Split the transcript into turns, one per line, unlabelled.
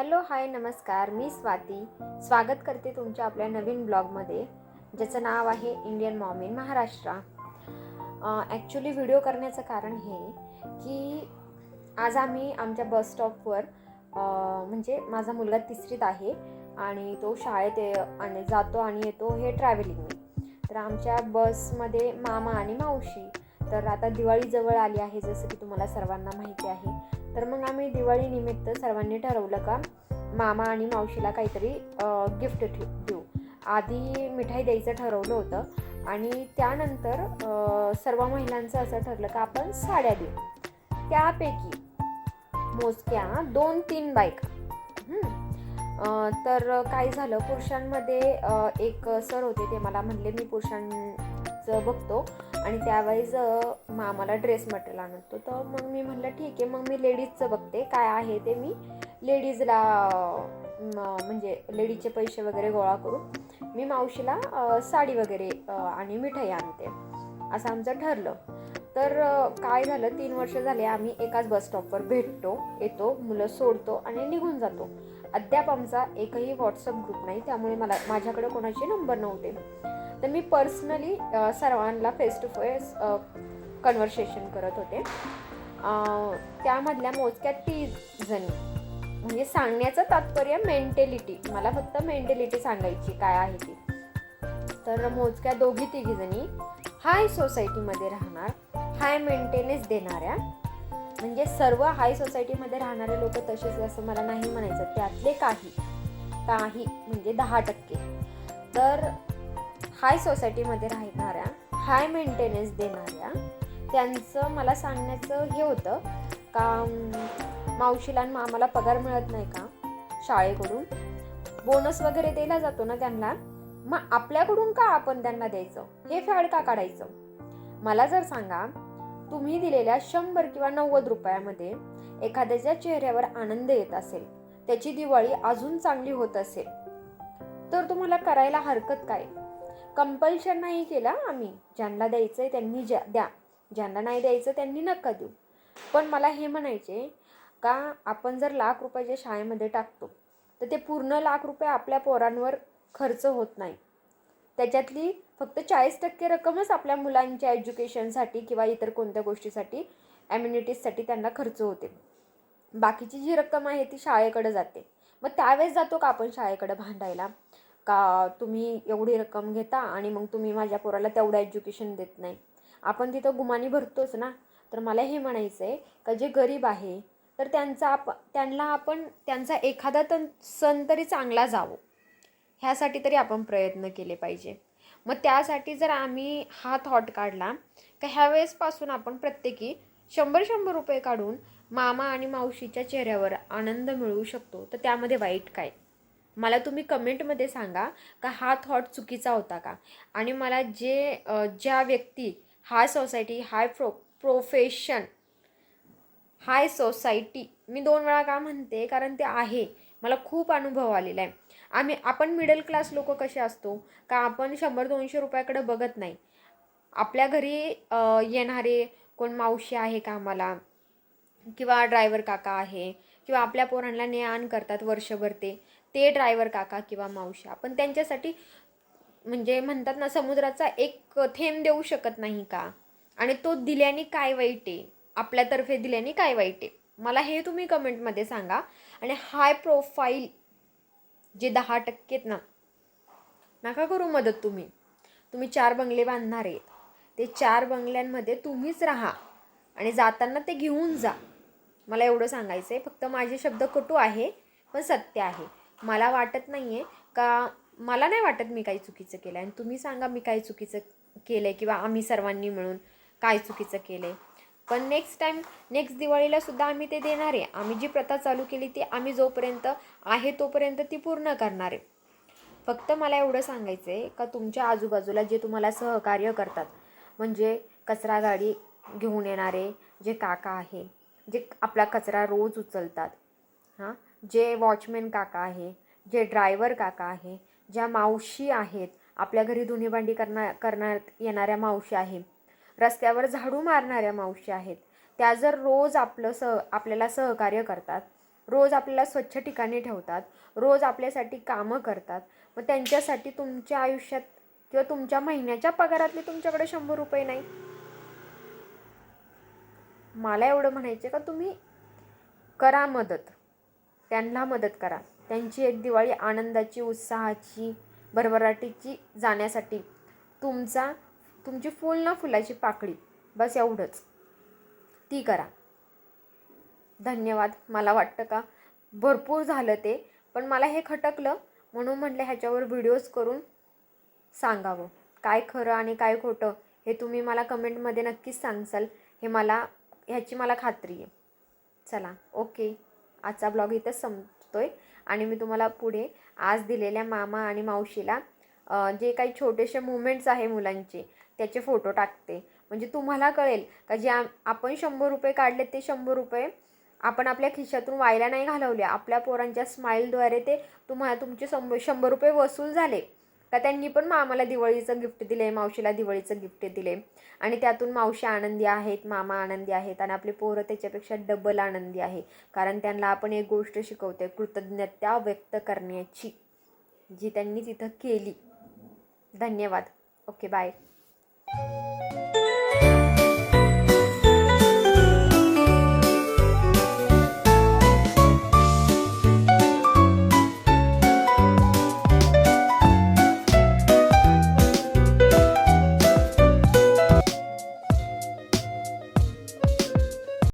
Hello hi नमस्कार. मी स्वाती. स्वागत करते तुमच्या आपल्या नवीन ब्लॉगमध्ये ज्याचं नाव आहे Indian mom in Maharashtra. Actually video करण्याचं कारण हे की आज आम्ही आमच्या बस स्टॉपवर म्हणजे माझा मुलगा तिसरीत आहे आणि तो शाळेत आणि जातो आणि येतो हे ट्रॅव्हलिंगने तर आमच्या बसमध्ये मामा आणि मावशी. तर आता दिवाळी जवळ आली आहे जसं की तुम्हाला सर्वांना माहिती आहे. तर मग आम्ही दिवाळीनिमित्त सर्वांनी ठरवलं का मामा आणि मावशीला काहीतरी गिफ्ट देऊ. आधी मिठाई द्यायचं ठरवलं होतं आणि त्यानंतर सर्व महिलांचं असं ठरलं का आपण साड्या देऊ. त्यापैकी मोजक्या दोन तीन बायका. तर काय झालं पुरुषांमध्ये एक सर होते ते मला म्हणले मी पुरुषां बघतो. आणि त्यावेळेस अ, मग आम्हाला ड्रेस मटेरियल आणतो. तर मग मी म्हणलं ठीक आहे. मग मी लेडीजचं बघते. काय आहे ते मी लेडीजला म्हणजे लेडीजचे पैसे वगैरे गोळा करून मी मावशीला साडी वगैरे आणि मिठाई आणते. असं आमचं ठरलं. तर काय झालं? तीन वर्ष झाले आम्ही एकाच बस स्टॉपवर भेटतो येतो मुलं सोडतो आणि निघून जातो. अद्याप आमचा एकही व्हॉट्सअप ग्रुप नाही त्यामुळे मला माझ्याकडे कोणाचे नंबर नव्हते. तर मी पर्सनली सर्वांना फेस टू फेस कन्व्हर्सेशन करत होते. त्यामधल्या मोजक्या तीस जणी. म्हणजे सांगण्याचं तात्पर्य मेंटेलिटी मला फक्त मेंटेलिटी सांगायची काय आहे ती. तर मोजक्या दोघी तिघी जणी हाय सोसायटीमध्ये राहणार. हाय मेंटेनन्स देणाऱ्या म्हणजे सर्व हाय सोसायटीमध्ये राहणारे लोक तसेच असं मला नाही म्हणायचं. त्यातले काही काही म्हणजे दहा टक्के. तर हाय सोसायटीमध्ये राहणाऱ्या हाय मेंटेनन्स देणाऱ्या त्यांचं मला सांगण्याचं हे होतं का मावशीला आणि मामाला पगार मिळत नाही का शाळेकडून? बोनस वगैरे दिला जातो ना त्यांना. मग आपल्याकडून का आपण त्यांना द्यायचं? हे फॅड का काढायचं? मला जर सांगा तुम्ही दिलेल्या शंभर किंवा नव्वद रुपयामध्ये एखाद्याच्या चेहऱ्यावर आनंद येत असेल त्याची दिवाळी अजून चांगली होत असेल. तर तुम्हाला करायला हरकत काय? कंपल्शन नाही केला आम्ही. ज्यांना द्यायचंय त्यांनी ज्या द्या. ज्यांना नाही द्यायचं त्यांनी नका देऊ. पण मला हे म्हणायचे का आपण जर लाख रुपयाच्या शाळेमध्ये टाकतो तर ते पूर्ण लाख रुपये आपल्या पोरांवर खर्च होत नाही. त्याच्यातली फक्त चाळीस टक्के रक्कमच आपल्या मुलांच्या एज्युकेशनसाठी किंवा इतर कोणत्या गोष्टीसाठी ॲम्युनिटीजसाठी त्यांना खर्च होते. बाकीची जी रक्कम आहे ती शाळेकडे जाते. मग त्यावेळेस जातो का आपण शाळेकडे भांडायला? का तुम्ही एवढी रक्कम घेता आणि मग तुम्ही माझ्या पोराला तेवढं एज्युकेशन देत नाही? आपण तिथं गुमानी भरतोच ना. तर मला हे म्हणायचं आहे का जे गरीब आहे तर त्यांचा आप त्यांना आपण त्यांचा एखादा तन सण तरी चांगला जावो. ह्यासाठी तरी आपण प्रयत्न केले पाहिजे. मग त्यासाठी जर आम्ही हा थॉट काढला का ह्यावेळेसपासून आपण प्रत्येकी शंभर शंभर रुपये काढून मामा आणि मावशीच्या चेहऱ्यावर आनंद मिळवू शकतो. तर त्यामध्ये वाईट काय? मला तुम्ही कमेंटमध्ये सांगा का हा थॉट चुकीचा होता का? आणि मला जे ज्या व्यक्ती high society high pro profession high society मी दोन वेळा का म्हणते? कारण ते आहे. मला खूप अनुभव आलेला आहे. आम्ही आपण मिडल क्लास लोक कसे असतो? का आपण शंभर दोनशे रुपयाकडं बघत नाही? आपल्या घरी येणारे कोण मावशी आहे का आम्हाला? किंवा ड्रायव्हर काका आहे? किंवा आपल्या पोरांना ने आण करतात वर्षभर ते. ते ड्रायव्हर काका किंवा मावशी. आपण त्यांच्यासाठी म्हणजे म्हणतात ना समुद्राचा एक थेंब देऊ शकत नाही का? आणि तो दिल्याने काय वाईट आहे? आपल्यातर्फे दिल्याने काय वाईट आहे? मला हे तुम्ही कमेंटमध्ये सांगा. आणि हाय प्रोफाईल जे दहा टक्के आहेत ना नका करू मदत तुम्ही. तुम्ही चार बंगले बांधणार आहेत. ते चार बंगल्यांमध्ये तुम्हीच राहा आणि जाताना ते घेऊन जा. मला एवढं सांगायचं आहे फक्त माझे शब्द कटू आहे पण सत्य आहे. मला वाटत नाही आहे का मला नाही वाटत मी काही चुकीचं केलं आहे आणि तुम्ही सांगा मी काही चुकीचं केलं आहे किंवा आम्ही सर्वांनी मिळून काय चुकीचं केलं आहे पण नेक्स्ट टाईम नेक्स्ट दिवाळीला सुद्धा आम्ही ते देणार आहे. आम्ही जी प्रथा चालू केली ती आम्ही जोपर्यंत आहे तोपर्यंत ती पूर्ण करणार आहे. फक्त मला एवढं सांगायचं आहे का तुमच्या आजूबाजूला जे तुम्हाला सहकार्य करतात म्हणजे कचरा गाडी घेऊन येणारे जे काका आहे जे आपला कचरा रोज उचलतात हां जे वॉचमॅन काका आहे जे ड्रायव्हर काका आहे ज्या मावशी आहेत आपल्या घरी धुणी भांडी करणार करण्यात येणाऱ्या मावशी आहे रस्त्यावर झाडू मारणाऱ्या मावशी आहेत. त्या जर रोज आपलं सह आपल्याला सहकार्य करतात रोज आपल्याला स्वच्छ ठिकाणी ठेवतात रोज आपल्यासाठी कामं करतात मग त्यांच्यासाठी तुमच्या आयुष्यात किंवा तुमच्या महिन्याच्या पगारातले तुमच्याकडे शंभर रुपये नाही. मला एवढं म्हणायचं का तुम्ही करा मदत. त्यांना मदत करा. त्यांची एक दिवाळी आनंदाची उत्साहाची भरभराटीची जाण्यासाठी तुमचा तुमची फुल ना फुलाची पाकळी. बस एवढंच. ती करा. धन्यवाद. मला वाटतं का? भरपूर झालं ते. पण मला हे खटकलं म्हणून म्हटलं ह्याच्यावर व्हिडिओज करून सांगावं. काय खरं आणि काय खोटं हे तुम्ही मला कमेंटमध्ये नक्कीच सांगसाल. हे मला ह्याची मला खात्री आहे. चला ओके. आजचा ब्लॉग इथंच आहे आणि मी तुम्हाला पुढे आज दिलेल्या मामा आणि मावशीला जे काही छोटेसे मुवमेंट्स आहे मुलांचे त्याचे फोटो टाकते. म्हणजे तुम्हाला कळेल का जे आपण शंभर रुपये काढले ते शंभर रुपये आपण आपल्या खिशातून व्हायला नाही घालवले. आपल्या पोरांच्या स्माईलद्वारे ते तुम्हाला तुमचे शंभर शंभर रुपये वसूल झाले. का त्यांनी पण मामाला दिवाळीचं गिफ्ट दिले मावशीला दिवाळीचं गिफ्ट दिले. आणि त्यातून मावशी आनंदी आहेत मामा आनंदी आहेत आणि आपले पोरं त्याच्यापेक्षा डबल आनंदी आहे. कारण त्यांना आपण एक गोष्ट शिकवते कृतज्ञता व्यक्त करण्याची जी त्यांनी तिथं केली. धन्यवाद. Okay bye.